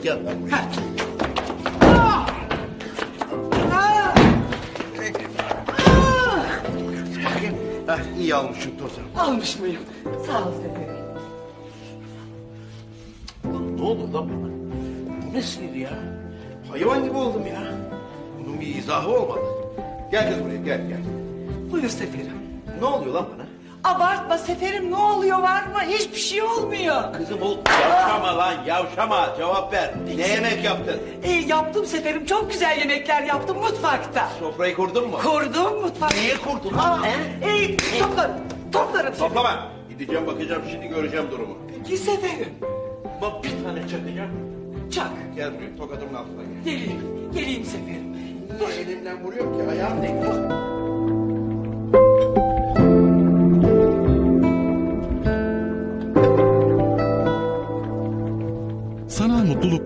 Gel lan buraya. Ha. Ah! Ah! Ah! Bakayım. İyi almışsın tozu. Almış mıyım? Sağ ol Seferim. Lan ne oldu lan bana? Bu ne sinir ya? Hayvan gibi oldum ya. Bunun bir izahı olmalı. Gel kız buraya gel gel. Buyur Seferim. Ne oluyor lan bana? Abartma Seferim ne oluyor var mı? Hiçbir şey olmuyor. Kızım ol yavşama lan yavşama cevap ver. Ne yemek yaptın? E, yaptım Seferim çok güzel yemekler yaptım mutfakta. Sofrayı kurdun mu? Kurdum mutfakta. Niye kurdun lan? Aa, e, toplarım. Toplarım. Toplama. Gideceğim bakacağım şimdi göreceğim durumu. Peki Seferim. Bak bir tane çakacağım. Çak. Gel buraya tokatımın altına gel. Geleyim. Geleyim Seferim. Niye elimden vuruyor ki ayağım değil. Sanal mutluluk